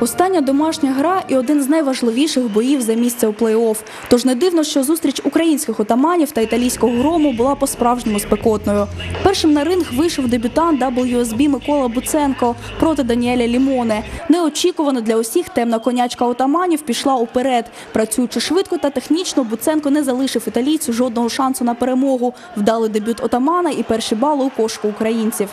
Остання домашня гра і один з найважливіших боїв за місце у плей-офф. Тож не дивно, що зустріч українських отаманів та італійського грому була по-справжньому спекотною. Першим на ринг вийшов дебютант WSB Микола Буценко проти Даніеля Лімоне. Неочікувано для усіх темна конячка отаманів пішла уперед. Працюючи швидко та технічно, Буценко не залишив італійцю жодного шансу на перемогу. Вдалий дебют отамана і перші бали у кошку українців.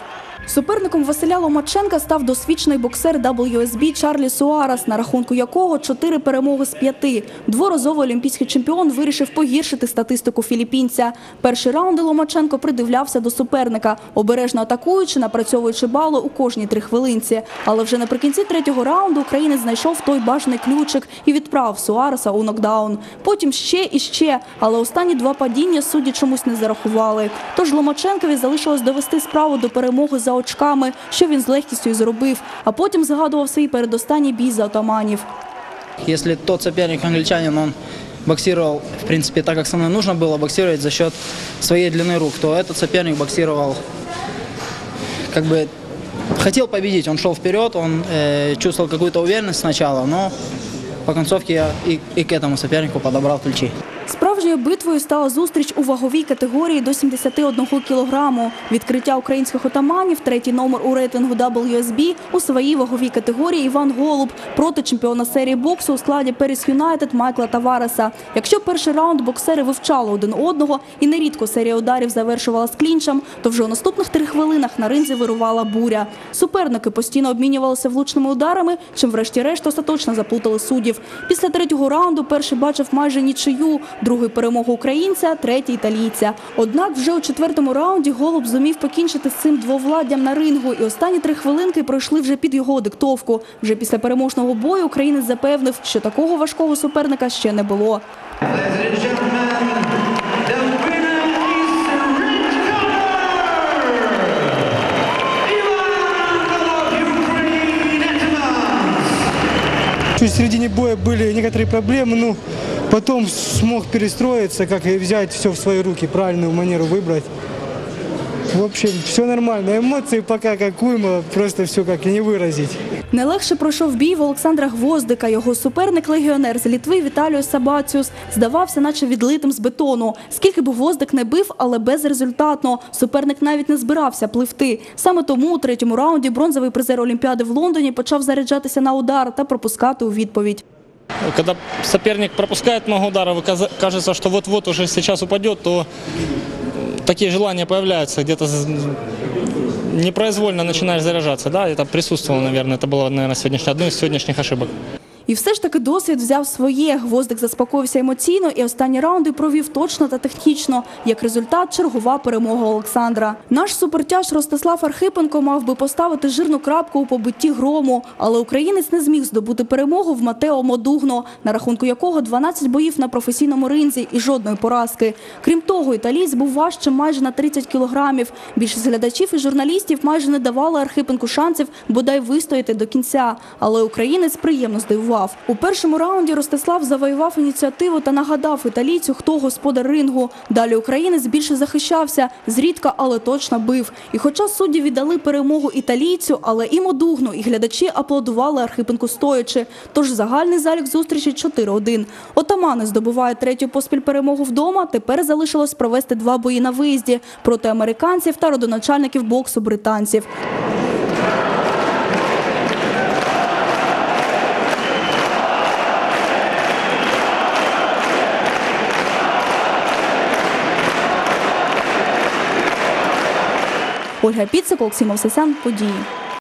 Суперником Василя Ломаченка став досвідчений боксер WSB Чарлі Суарес, на рахунку якого чотири перемоги з п'яти. Дворазовий олімпійський чемпіон вирішив погіршити статистику філіппінця. Перші раунди Ломаченко придивлявся до суперника, обережно атакуючи, напрацьовуючи бали у кожній три хвилинці. Але вже наприкінці третього раунду українець знайшов той бажаний ключик і відправив Суареса у нокдаун. Потім ще і ще, але останні два падіння судді чомусь не зарахували. Тож Ломаченкові залишилось довести справу до перемоги за очками, що він з легкістю і зробив, а потім згадував свій передостанній бій за отаманів. Если тот соперник англичанин, он боксировал, в принципе, так, как со мной нужно было боксировать за счет своей длины рук, то этот соперник боксировал, как бы, хотел победить, он шел вперед, он э, чувствовал какую-то уверенность сначала, но по концовке я и, и к этому сопернику подобрал ключи. Справжньою битвою стала зустріч у ваговій категорії до 71 кілограму. Відкриття українських отаманів, третій номер у рейтингу WSB у своїй ваговій категорії Іван Голуб проти чемпіона серії боксу у складі Періс Юнайтед Майкла Тавареса. Якщо перший раунд боксери вивчали один одного і нерідко серія ударів завершувала з клінчем, то вже у наступних три хвилинах на ринзі вирувала буря. Суперники постійно обмінювалися влучними ударами, чим врешті-решт остаточно заплутали суддів. Після третього раунду перший бачив майже нічию, другий перемогу українця, третій італійця. Однак вже у четвертому раунді Голуб зумів покінчити з цим двовладдям на рингу, і останні три хвилинки пройшли вже під його диктовку. Вже після переможного бою українець запевнив, що такого важкого суперника ще не було. Ladies and gentlemen, the winner is red color, Ivan Golub, Ukraine Atmans. Чуть в середине боя были некоторые проблемы, ну, потом смог перестроиться, как и взять все в свои руки, правильную манеру выбрать. В общем, все нормально. Эмоции пока как уйма, просто все как и не выразить. Не легше пройшов бій в Олександра Гвоздика. Його суперник легіонер з Літви Віталіо Сабаціус здавався, наче відлитим з бетону. Скільки б Гвоздик не бив, але безрезультатно. Суперник навіть не збирався пливти. Саме тому у третьому раунді бронзовий призер Олімпіади в Лондоні почав заряджатися на удар та пропускати у відповідь. Когда соперник пропускает много ударов, и каза- кажется, что вот-вот уже сейчас упадет, то м, такие желания появляются, где-то з- непроизвольно начинаешь заряжаться. Да, это присутствовало, наверное, это было, наверное, сегодняшняя, одной из сегодняшних ошибок. І все ж таки досвід взяв своє. Гвоздик заспокоївся емоційно і останні раунди провів точно та технічно. Як результат, чергова перемога Олександра. Наш супертяж Ростислав Архипенко мав би поставити жирну крапку у побитті грому, але українець не зміг здобути перемогу в Матео Модугно, на рахунку якого 12 боїв на професійному ринзі і жодної поразки. Крім того, італієць був важчим майже на 30 кілограмів. Більшість глядачів і журналістів майже не давали Архипенку шансів бодай вистояти до кінця. Але українець приємно здивував. У першому раунді Ростислав завоював ініціативу та нагадав італійцю, хто господар рингу. Далі українець більше захищався, зрідка, але точно бив. І хоча судді віддали перемогу італійцю, але і Модугну, і глядачі аплодували Архипенку стоячи. Тож загальний залік зустрічі 4-1. Отамани здобувають третю поспіль перемогу вдома. Тепер залишилось провести два бої на виїзді проти американців та родоначальників боксу британців. Ольга Піцик, Олексій Мовсесян, події.